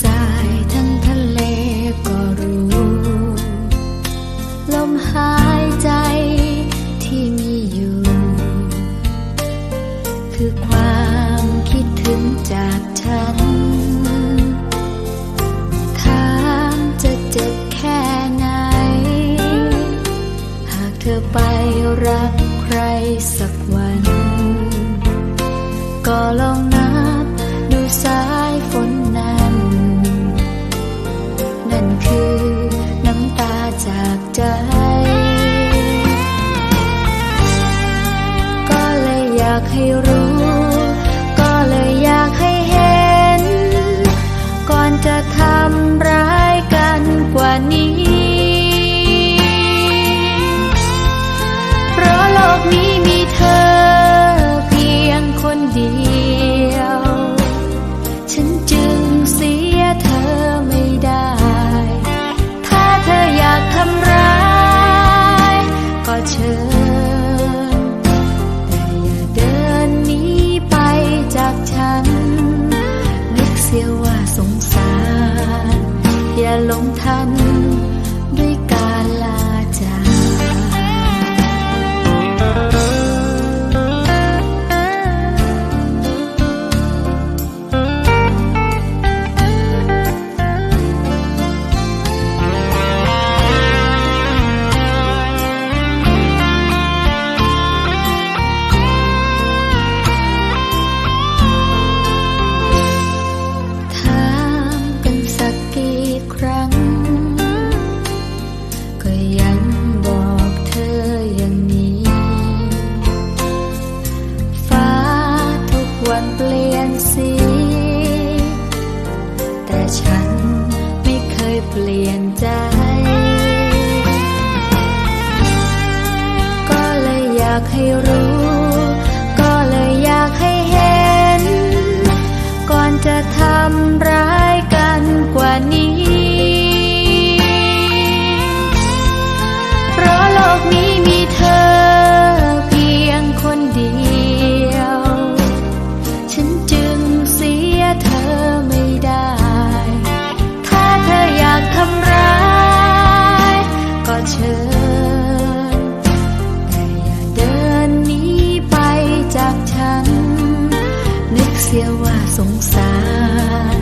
สายทั้งทะเลก็รู้ ลมหายใจที่มีอยู่ คือความคิดถึงจากฉันถามจะเจ็บแค่ไหน หากเธอไปรักใครสักวัน ก็ลองากให้รู้ ก็เลยอยากให้รู้ สงสาร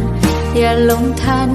อย่าหลงทัน